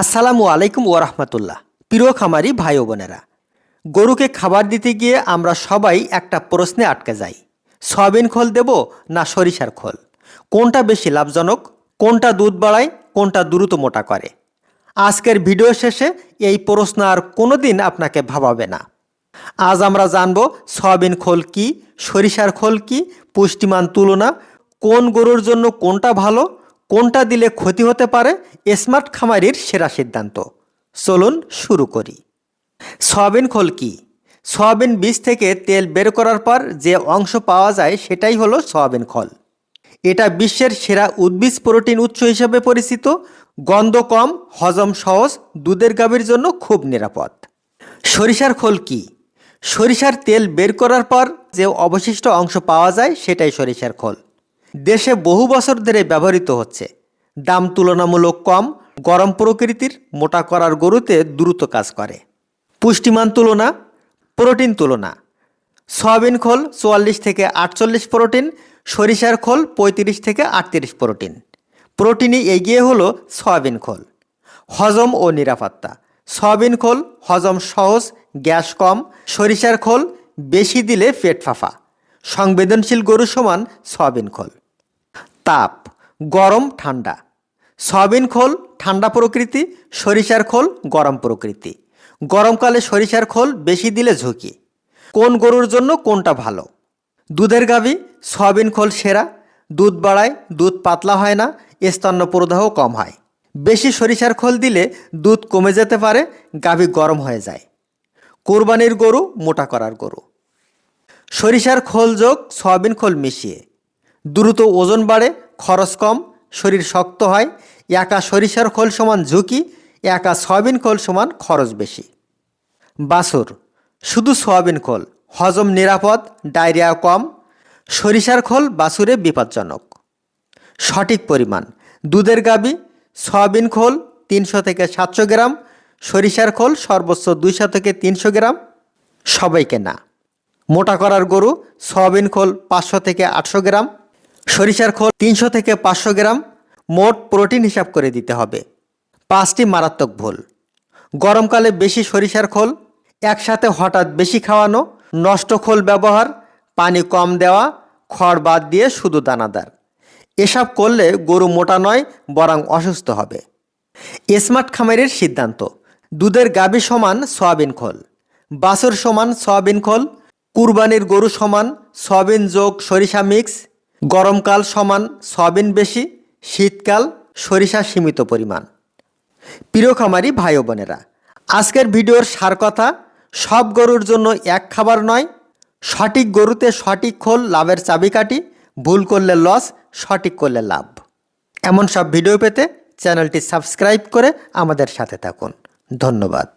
আসসালামু আলাইকুম ওরহমতুল্লাহ প্রিয় খামারি ভাই বোনেরা, গরুকে খাবার দিতে গিয়ে আমরা সবাই একটা প্রশ্নে আটকে যাই। সয়াবিন খোল দেব না সরিষার খোল? কোনটা বেশি লাভজনক? কোনটা দুধ বাড়ায়? কোনটা দ্রুত মোটা করে? আজকের ভিডিও শেষে এই প্রশ্ন আর কোনোদিন আপনাকে ভাবাবে না। আজ আমরা জানব সয়াবিন খোল কি, সরিষার খোল কি, পুষ্টিমান তুলনা, কোন গরুর জন্য কোনটা ভালো কোনটা দিলে ক্ষতি হতে পারে? স্মার্ট খামারির সেরা সিদ্ধান্ত। চলুন শুরু করি। সয়াবিন খোল কি? সয়াবিন বীজ থেকে তেল বের করার পর যে অংশ পাওয়া যায় সেটাই হলো সয়াবিন খোল। এটা বিশ্বের সেরা উদ্ভিজ প্রোটিন উৎস হিসেবে পরিচিত। গন্ধ কম, হজম সহজ, দুধের গাভীর জন্য খুব নিরাপদ। সরিষার খোল কি? সরিষার তেল বের করার পর যে অবশিষ্ট অংশ পাওয়া যায় সেটাই সরিষার খোল। দেশে বহু বছর ধরে ব্যবহৃত হচ্ছে। দাম তুলনামূলক কম, গরম প্রকৃতির মোটা করার গরুতে দ্রুত কাজ করে। পুষ্টিমান তুলনা, প্রোটিন তুলনা। সয়াবিন খোল চুয়াল্লিশ থেকে আটচল্লিশ প্রোটিন, সরিষার খোল পঁয়ত্রিশ থেকে আটত্রিশ প্রোটিন। প্রোটিনে এগিয়ে হলো সয়াবিন খোল। হজম ও নিরাপত্তা। সয়াবিন খোল হজম সহজ, গ্যাস কম, সরিষার খোল বেশি দিলে পেট ফাঁফা। সংবেদনশীল গরু সমান সয়াবিন খোল। তাপ, গরম, ঠান্ডা। সয়াবিন খোল, ঠান্ডা প্রকৃতি, সরিষার খোল, গরম প্রকৃতি। গরমকালে সরিষার খোল বেশি দিলে ঝুঁকি। কোন গরুর জন্য কোনটা ভালো? দুধের গাভী, সয়াবিন খোল সেরা। দুধ বাড়ায়, দুধ পাতলা হয় না স্তন্য প্রদাহ কম হয়। বেশি সরিষার খোল দিলে দুধ কমে যেতে পারে, গাভী গরম হয়ে যায়। কোরবানির গরু, মোটা করার গরু। সরিষার খোল যোগ সয়াবিন খোল মিশিয়ে। দ্রুত ওজন বাড়ে, খরচ কম, শরীর শক্ত হয়, একা সরিষার খোল সমান ঝুঁকি, একা সয়াবিন খোল সমান খরচ বেশি। বাসুর শুধু সয়াবিন খোল, হজম নিরাপদ, ডায়রিয়া কম, সরিষার খোল বাসুরে বিপজ্জনক। সঠিক পরিমাণ, দুধের গাবি, সয়াবিন খোল তিনশো থেকে সাতশো গ্রাম, সরিষার খোল সর্বোচ্চ দুইশো থেকে তিনশো গ্রাম। সবাইকে না, মোটা করার গরু সয়াবিন খোল পাঁচশো থেকে আটশো গ্রাম সরিষার খোল তিনশো থেকে পাঁচশো গ্রাম, মোট প্রোটিন হিসাব করে দিতে হবে। পাঁচটি মারাত্মক ভুল। গরমকালে বেশি সরিষার খোল, একসাথে হঠাৎ বেশি খাওয়ানো, নষ্ট খোল ব্যবহার, পানি কম দেওয়া, খড় বাদ দিয়ে শুধু দানাদার। এসব করলে গরু মোটা নয়, বরং অসুস্থ হবে। স্মার্ট খামারের সিদ্ধান্ত। দুধের গাভী সমান সয়াবিন খোল, বাছুর সমান সয়াবিন খোল, কুরবানির গরু সমান সয়াবিন যোগ সরিষা মিক্স গরমকাল সমান সয়াবিন বেশি, শীতকাল সরিষা সীমিত পরিমাণ। প্রিয় খামারি ভাই বোনেরা, আজকের ভিডিওর সার কথা, সব গরুর জন্য এক খাবার নয়, সঠিক গরুতে সঠিক খোল, লাভের চাবিকাঠি, ভুল করলে লস, সঠিক করলে লাভ। এমন সব ভিডিও পেতে চ্যানেলটি সাবস্ক্রাইব করে আমাদের সাথে থাকুন। ধন্যবাদ।